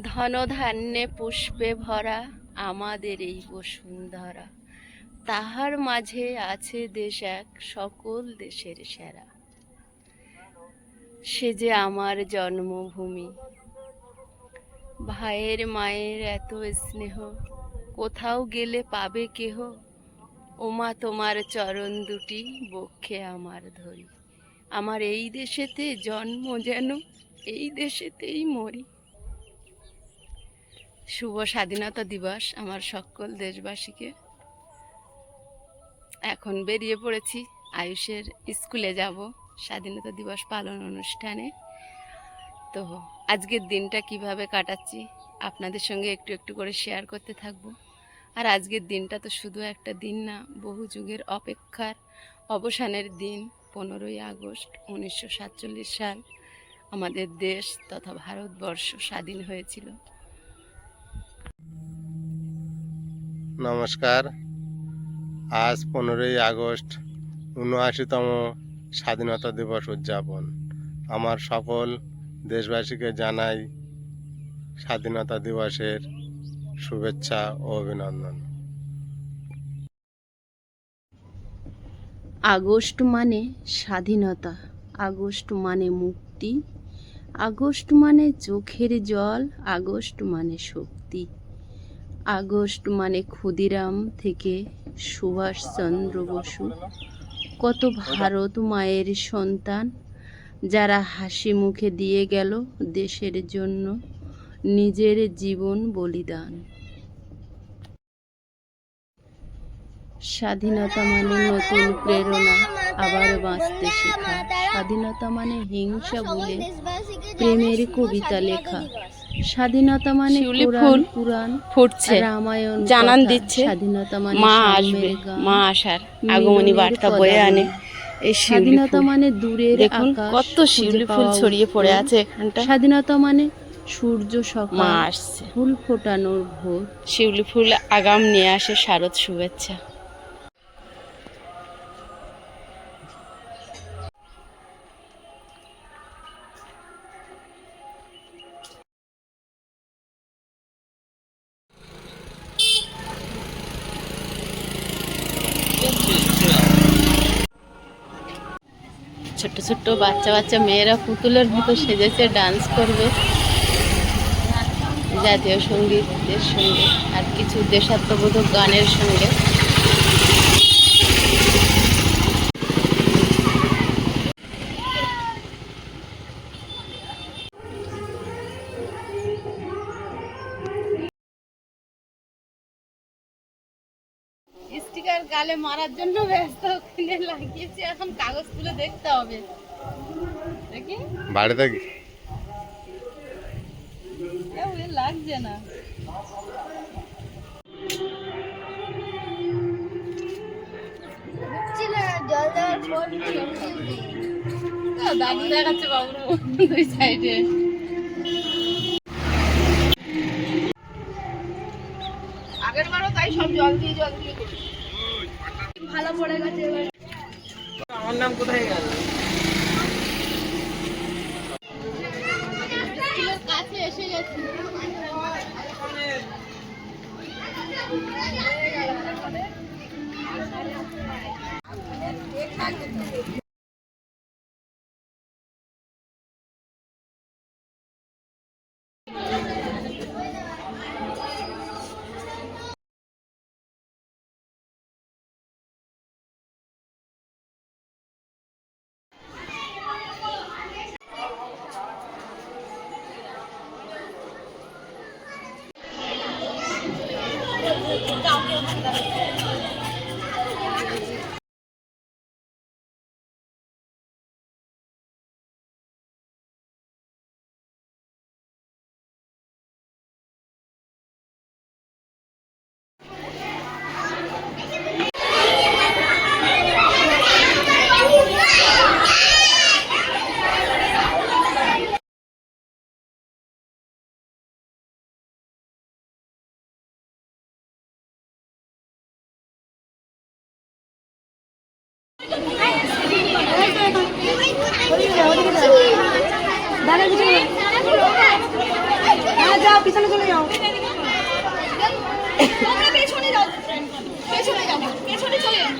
ধনধান্যে পুষ্পে ভরা আমাদের এই বসুন্ধরা। তাহার মাঝে আছে দেশ এক, সকল দেশের সেরা। সে যে আমার জন্মভূমি। ভাইয়ের মায়ের এত স্নেহ, কোথাও গেলে পাবে কেহ? ওমা, তোমার চরণ দুটি বক্ষে আমার ধরি। আমার এই দেশেতে জন্ম যেন, এই দেশেতেই মরি। শুভ স্বাধীনতা দিবস আমার সকল দেশবাসীকে। এখন বেরিয়ে পড়েছি আয়ুষের স্কুলে যাব স্বাধীনতা দিবস পালন অনুষ্ঠানে। তো আজকের দিনটা কীভাবে কাটাচ্ছি আপনাদের সঙ্গে একটু একটু করে শেয়ার করতে থাকব। আর আজকের দিনটা তো শুধু একটা দিন না, বহু যুগের অপেক্ষার অবসানের দিন, পনেরোই আগস্ট উনিশশো সাতচল্লিশ সাল। আমাদের দেশ তথা ভারতবর্ষ স্বাধীন হয়েছিল। নমস্কার। আজ পনেরোই আগস্ট, উনআশিতম স্বাধীনতা দিবস উদযাপন। আমার সকল দেশবাসীকে জানাই স্বাধীনতা দিবসের শুভেচ্ছা ও অভিনন্দন। আগস্ট মানে স্বাধীনতা, আগস্ট মানে মুক্তি, আগস্ট মানে চোখের জল, আগস্ট মানে শক্তি। আগস্ট মানে ক্ষুদিরাম থেকে সুভাষচন্দ্র বসু। কত ভারত মায়ের সন্তান, যারা হাসি মুখে দিয়ে গেল দেশের জন্য নিজের জীবন বলিদান। স্বাধীনতা মানে নতুন প্রেরণা, আবার বাঁচতে শেখা। স্বাধীনতা মানে হিংসা বলে প্রেমের কবিতা লেখা। স্বাধীনতা মানে কোরআন ফুল পুরাণ ফুটছে রামায়ণ জানান দিচ্ছে। স্বাধীনতা মানে মা আসবে মা আসার আগমনী বার্তা বয়ে আনে। এই স্বাধীনতা মানে দূরের দেখুন কত শিউলি ফুল ছড়িয়ে পড়ে আছে এখানটা। স্বাধীনতা মানে সূর্য মা আসছে। ফুল ফোটানোর ভোর। শিউলি ফুল আগাম নিয়ে আসে শারদ শুভেচ্ছা। ছোট্ট বাচ্চা বাচ্চা মেয়েরা পুতুলের মতো সেজেছে ডান্স করবে। জাতীয় সঙ্গীতের সঙ্গে আর কিছু দেশাত্মবোধক গানের সঙ্গে। স্টিকার মারার জন্য ব্যস্ত ওখানে লাগিয়েছি। এখন কাগজ তুলে দেখতে হবে। দেখি। বাড়িতে লাগছে না। দাদু দেখাচ্ছে বাবুর দুই সাইডে আগের বারও তাই সব জল দিয়ে জল দিয়ে করি ভালো পড়ে গেছে এবার। আমার নাম কোথায় গেল? কাছে এসে গেছি। Chúng ta. পিছনে যাও পেছনে যাও পেছনে চলে যাও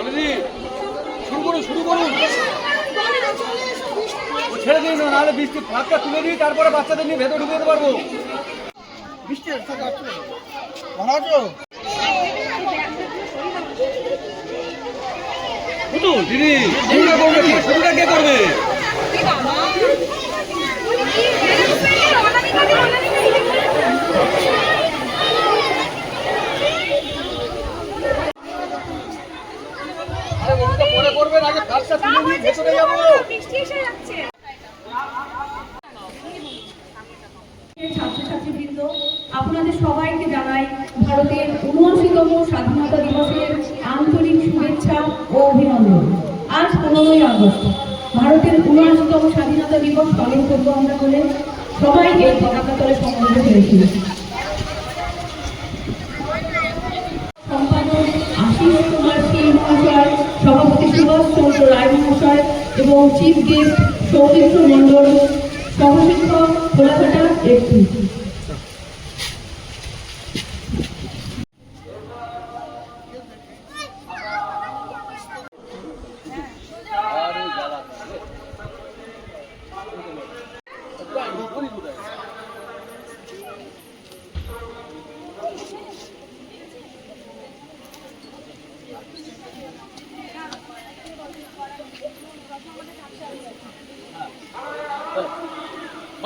অলরেডি শুরু করুন শুরু করুন ও ছেড়ে দিন না নাহলে বৃষ্টি ফাঁকটা তারপরে বাচ্চাদের নিয়ে ভেতরে ঢুকে যেতে পারব। বৃষ্টি দিদি শুরুটা কে? করবে? আরে ওটা পরে করবেন আগে ফাঁকটা তুলে দিই ভেতরে যাব। বৃষ্টি এসে যাচ্ছে। আপনাদের সবাইকে জানাই ভারতের উনআশিতম স্বাধীনতা দিবসের আন্তরিক শুভেচ্ছা ও অভিনন্দন। আজ পনেরোই আগস্ট। ভারতের উনআশিতম স্বাধীনতা দিবস পালন করব আমরা বলে সবাই এই পতাকা তলে সম্মিলিত হয়েছি সম্পাদক আশিস কুমার সিং মহাশয়, সভাপতি সুভাষ চন্দ্র রায় মহাশয় এবং চিফ গেস্ট সৌমিত্র মণ্ডল, সহশিক্ষক খোলাঘাটা একটি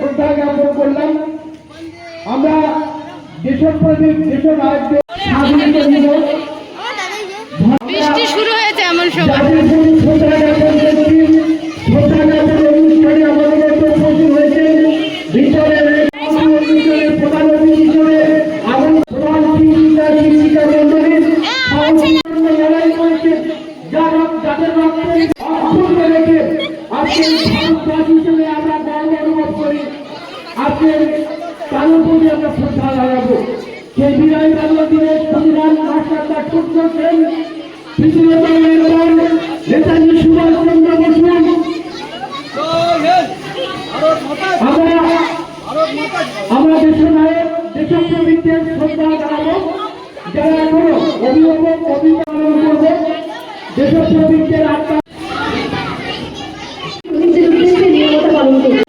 শ্রদ্ধা জ্ঞাপন করলাম আমরা দেশপ্রতি দেশরাজ্য আমরা দেশের নায়ক দেশপ্রবৃত্তের শ্রদ্ধা জানাব যারা এখনও অভিভাবক অভিভাবন করবে দেশপ্রবৃত্তের আত্মা শহীদদের উদ্দেশ্যে পালন করুন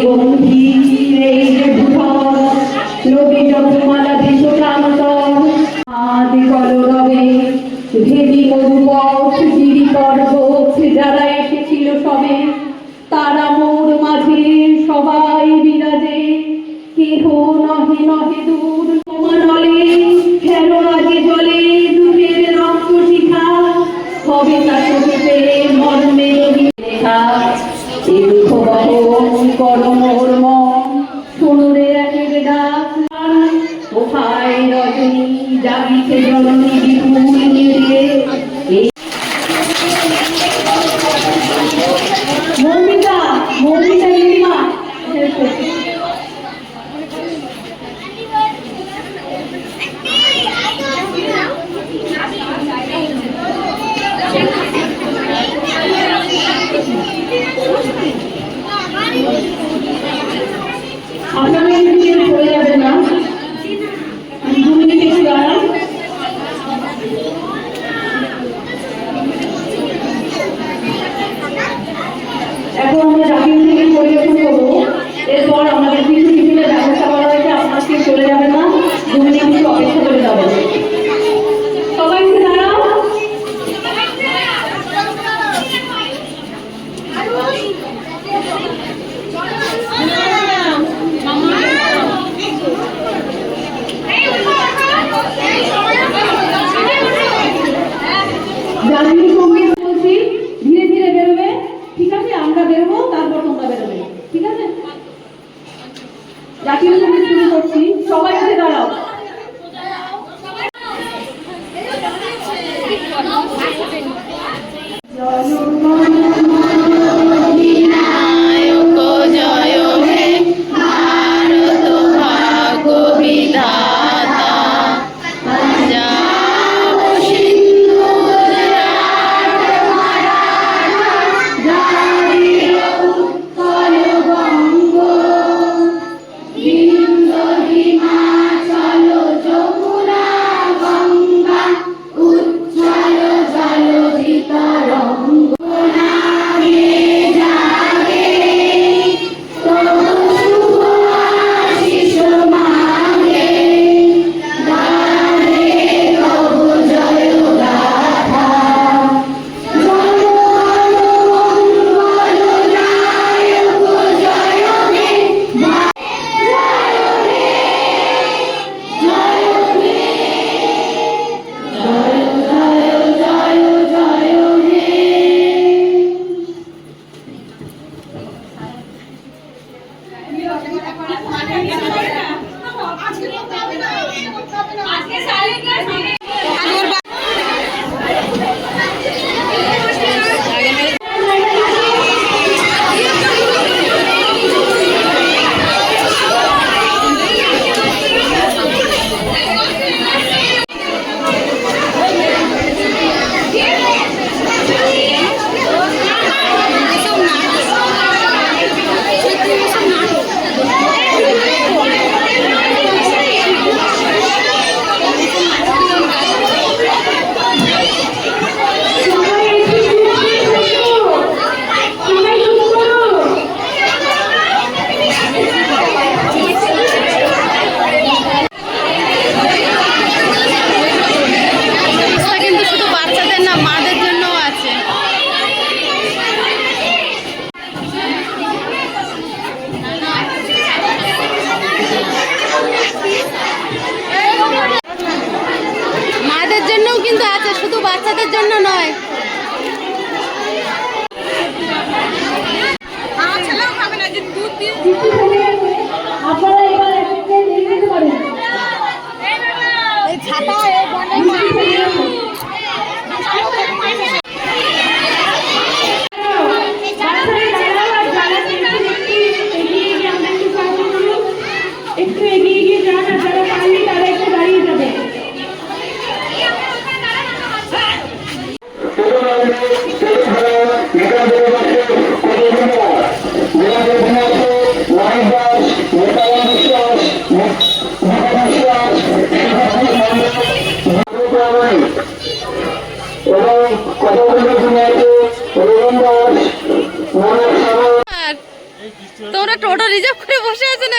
গম্ভীর এই যে ভূধর লোকে জগমালা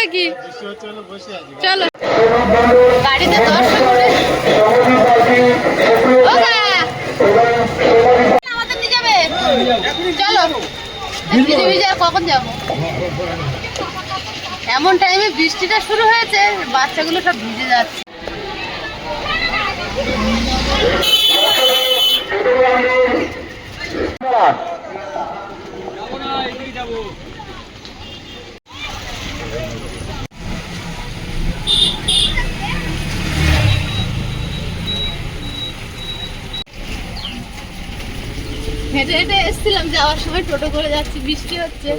নাকি চলো। গাড়িতে করে। যাবে। চলো। কখন যাব? এমন টাইমে বৃষ্টিটা শুরু হয়েছে, বাচ্চাগুলো সব ভিজে যাচ্ছে। হেঁটে হেঁটে এসেছিলাম যাওয়ার সময় টোটো করে যাচ্ছি বৃষ্টি হচ্ছে।